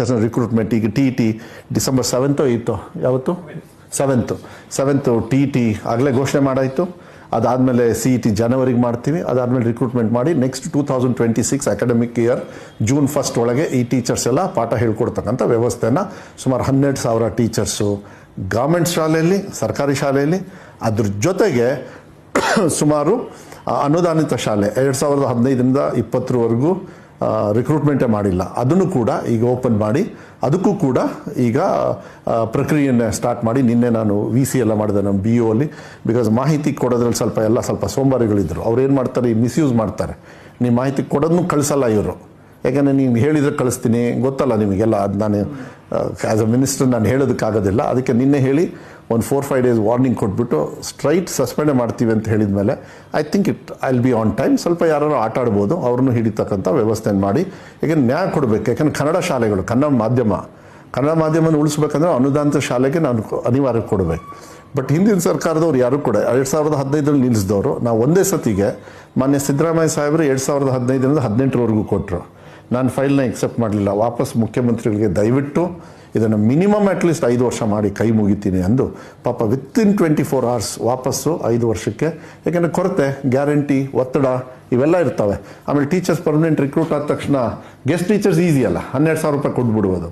Recruitment ಈಗ T T December ಸೆವೆಂತೋ ಇತ್ತು? ಯಾವತ್ತು? ಸೆವೆಂತು ಸೆವೆಂತು ಟಿ ಟಿ ಆಗಲೇ ಘೋಷಣೆ ಮಾಡಾಯಿತು. ಅದಾದಮೇಲೆ ಸಿ ಇ ಟಿ ಜನವರಿಗೆ ಮಾಡ್ತೀವಿ. ಅದಾದಮೇಲೆ ರಿಕ್ರೂಟ್ಮೆಂಟ್ ಮಾಡಿ next two thousand twenty six academic year June first ಒಳಗೆ ಈ ಟೀಚರ್ಸ್ ಎಲ್ಲ ಪಾಠ ಹೇಳ್ಕೊಡ್ತಕ್ಕಂಥ ವ್ಯವಸ್ಥೆನ ಸುಮಾರು ಹನ್ನೆರಡು ಸಾವಿರ ಟೀಚರ್ಸು ಗೌರ್ಮೆಂಟ್ ಶಾಲೆಯಲ್ಲಿ, ಸರ್ಕಾರಿ ಶಾಲೆಯಲ್ಲಿ. ಅದ್ರ ಜೊತೆಗೆ ಸುಮಾರು ಅನುದಾನಿತ ಶಾಲೆ, ಎರಡು ಸಾವಿರದ ಹದಿನೈದರಿಂದ ಇಪ್ಪತ್ತರವರೆಗೂ ರಿಕ್ರೂಟ್ಮೆಂಟೇ ಮಾಡಿಲ್ಲ. ಅದನ್ನು ಕೂಡ ಈಗ ಓಪನ್ ಮಾಡಿ, ಅದಕ್ಕೂ ಕೂಡ ಈಗ ಪ್ರಕ್ರಿಯೆಯನ್ನು ಸ್ಟಾರ್ಟ್ ಮಾಡಿ ನಿನ್ನೆ ನಾನು ವಿ ಸಿ ಎಲ್ಲ ಮಾಡಿದೆ ನಮ್ಮ ಬಿ ಅಲ್ಲಿ. ಬಿಕಾಸ್ ಮಾಹಿತಿ ಕೊಡೋದ್ರಲ್ಲಿ ಸ್ವಲ್ಪ ಎಲ್ಲ ಸ್ವಲ್ಪ ಸೋಮಾರಿಗಳಿದ್ದರು ಅವ್ರು ಏನು ಮಾಡ್ತಾರೆ ಮಿಸ್ಯೂಸ್ ಮಾಡ್ತಾರೆ. ನೀವು ಮಾಹಿತಿ ಕೊಡೋದನ್ನು ಕಳಿಸಲ್ಲ ಇವರು. ಯಾಕಂದರೆ ನೀವು ಹೇಳಿದರೆ ಕಳಿಸ್ತೀನಿ, ಗೊತ್ತಲ್ಲ ನಿಮಗೆಲ್ಲ, ಅದು ನಾನು ಆ್ಯಸ್ ಅ ಮಿನಿಸ್ಟರ್ ನಾನು ಹೇಳೋದಕ್ಕಾಗೋದಿಲ್ಲ. ಅದಕ್ಕೆ ನಿನ್ನೆ ಹೇಳಿ ಒಂದು ಫೋರ್ ಫೈವ್ ಡೇಸ್ ವಾರ್ನಿಂಗ್ ಕೊಟ್ಬಿಟ್ಟು ಸ್ಟ್ರೈಟ್ ಸಸ್ಪೆಂಡ್ ಮಾಡ್ತೀವಿ ಅಂತ ಹೇಳಿದ ಮೇಲೆ I think it I will be on time ಸ್ವಲ್ಪ ಯಾರು ಆಟ ಆಡ್ಬೋದು, ಅವ್ರನ್ನೂ ಹಿಡಿತಕ್ಕಂಥ ವ್ಯವಸ್ಥೆ ಮಾಡಿ. ಯಾಕಂದ್ರೆ ನ್ಯಾಯ ಕೊಡಬೇಕು. ಯಾಕಂದ್ರೆ ಕನ್ನಡ ಶಾಲೆಗಳು, ಕನ್ನಡ ಮಾಧ್ಯಮ, ಕನ್ನಡ ಮಾಧ್ಯಮನ ಉಳಿಸ್ಬೇಕಂದ್ರೆ ಅನುದಾನಿತ ಶಾಲೆಗೆ ನಾನು ಅನಿವಾರ್ಯ ಕೊಡಬೇಕು. ಬಟ್ ಹಿಂದಿನ ಸರ್ಕಾರದವ್ರು ಯಾರು ಕೂಡ, ಎರಡು ಸಾವಿರದ ಹದಿನೈದರಲ್ಲಿ ನಿಲ್ಲಿಸಿದವರು ನಾವು ಒಂದೇ ಸತಿಗೆ ಮಾನ್ಯ ಸಿದ್ದರಾಮಯ್ಯ ಸಾಹೇಬರು ಎರಡು ಸಾವಿರದ ಹದಿನೈದರಿಂದ ಹದಿನೆಂಟರವರೆಗೂ ಕೊಟ್ಟರು ನಾನು ಫೈಲ್ನ ಎಕ್ಸೆಪ್ಟ್ ಮಾಡಲಿಲ್ಲ. ವಾಪಸ್ ಮುಖ್ಯಮಂತ್ರಿಗಳಿಗೆ ದಯವಿಟ್ಟು ಇದನ್ನು ಮಿನಿಮಮ್ ಅಟ್ಲೀಸ್ಟ್ ಐದು ವರ್ಷ ಮಾಡಿ ಕೈ ಮುಗಿತೀನಿ ಅಂದು ಪಾಪ ವಿತಿನ್ ಟ್ವೆಂಟಿ ಫೋರ್ ಅವರ್ಸ್ ವಾಪಸ್ಸು ಐದು ವರ್ಷಕ್ಕೆ. ಯಾಕೆಂದರೆ ಕೊರತೆ ಗ್ಯಾರಂಟಿ ಒತ್ತಡ ಇವೆಲ್ಲ ಇರ್ತವೆ. ಆಮೇಲೆ ಟೀಚರ್ಸ್ ಪರ್ಮನೆಂಟ್ ರಿಕ್ರೂಟ್ ಆದ ತಕ್ಷಣ ಗೆಸ್ಟ್ ಟೀಚರ್ಸ್ ಈಸಿ ಅಲ್ಲ. ಹನ್ನೆರಡು ಸಾವಿರ ರೂಪಾಯಿ ಕೊಟ್ಬಿಡ್ಬೋದು